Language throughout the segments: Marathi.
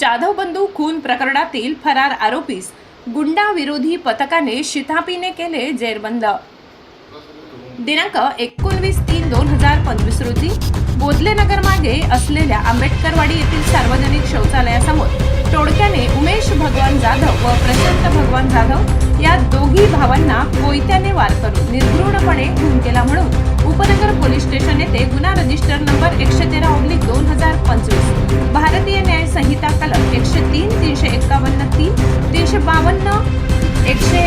जाधव बंधू खून प्रकरणातील फरार आरोपीस गुंडा विरोधी पथकाने शितापीने केले जेरबंद. दिनांक एकोणवीस तीन दोन हजार पंचवीस रोजी बोधलेनगर मागे असलेल्या आंबेडकरवाडी येथील सार्वजनिक शौचालयासमोर टोळक्याने उमेश भगवान जाधव व प्रशांत भगवान जाधव या दोघी भावांना कोयत्याने वार करून निर्घृणपणे खून केला म्हणून उपनगर पोलीस स्टेशन येथे गुन्हा रजिस्टर नंबर एकशे तेरा ओब्लिक दोन हजार पंचवीस भारतीय न्याय संहिता कलम एकशे तीन तीनशे एकावन्न तीन तीनशे बावन्न एकशे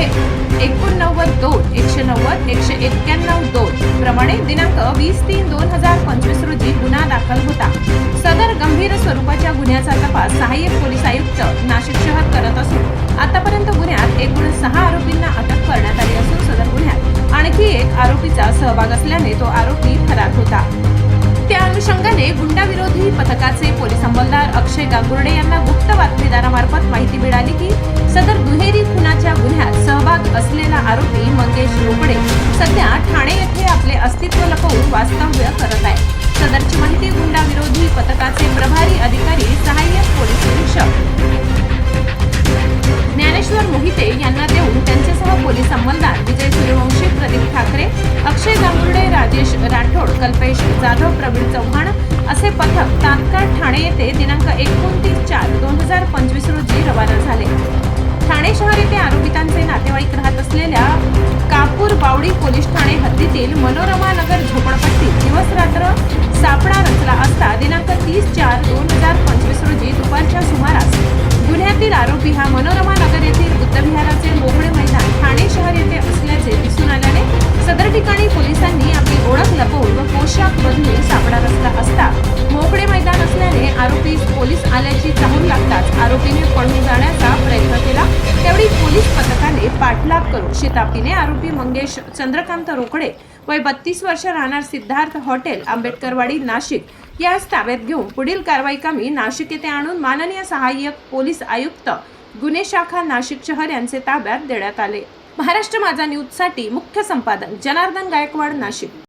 एकोणनव्वद दोन एकशे नव्वद एकशे एक्क्याण्णव दोन प्रमाणे दिनांक वीस तीन दोन हजार पंचवीस रोजी गुन्हा दाखल होता. सदर गंभीर स्वरूपाच्या गुन्ह्याचा तपास सहाय्यक पोलीस आयुक्त नाशिक शहर करत असून आतापर्यंत गुन्ह्यात एकूण सहा आरोपीचा सहभाग असल्याने तो आरोपी फरार होता. त्या अनुषंगाने गुंडाविरोधी पथकाचे पोलीस अंमलदार अक्षय गांगुर्डे यांना गुप्त बातमीदारामार्फत माहिती मिळाली की सदर दुहेरी खुनाच्या गुन्ह्यात सहभाग असलेला आरोपी मंगेश रोकडे सध्या ठाणे येथे आपले अस्तित्व लपवून वास्तव्य करत आहे. सदरची माहिती गुंडाविरोधी पथकाचे प्रभारी अधिकारी सहाय्यक पोलीस निरीक्षक. ज्ञानेश्वर मोहिते यांना देऊन त्यांच्यासह पोलीस अंमलदार विजय सूर्यवंशी प्रदीप ठाकरे जाधव प्रवीण चव्हाण असे पथक तात्काळ ठाणे येथे दिनांक एकोणतीस चार दोन हजार पंचवीस रोजी रवाना झाले. ठाणे शहर येथे आरोपितांचे नातेवाईक राहत असलेल्या कापूर बावडी पोलीस ठाणे हद्दीतील मनोरमा नगर झोपडपट्टीत दिवस रात्र सापळा रचला असता दिनांक तीस चार दोन हजार पंचवीस रोजी दुपारच्या सुमारास गुन्ह्यातील आरोपी हा मनोरमा नगर येथील बुद्धविहाराचे मोकळे मैदान ठाणे शहर येथे मोकळा रस्ता असता मोकळे मैदान असल्याने आरोपी पोलीस आल्याची चाहूल लागताच आरोपीने पळून जाण्याचा प्रयत्न केला. तेवढी पोलीस पथकाने पाठलाग करून शितापीने आरोपी मंगेश चंद्रकांत रोकडे वय बत्तीस वर्ष राहणार सिद्धार्थ हॉटेल आंबेडकरवाडी नाशिक यास ताब्यात घेऊन पुढील कारवाई कामी नाशिक येथे आणून माननीय सहाय्यक पोलीस आयुक्त गुन्हे शाखा नाशिक शहर यांचे ताब्यात देण्यात आले. महाराष्ट्र माझा न्यूजसाठी मुख्य संपादक जनार्दन गायकवाड नाशिक.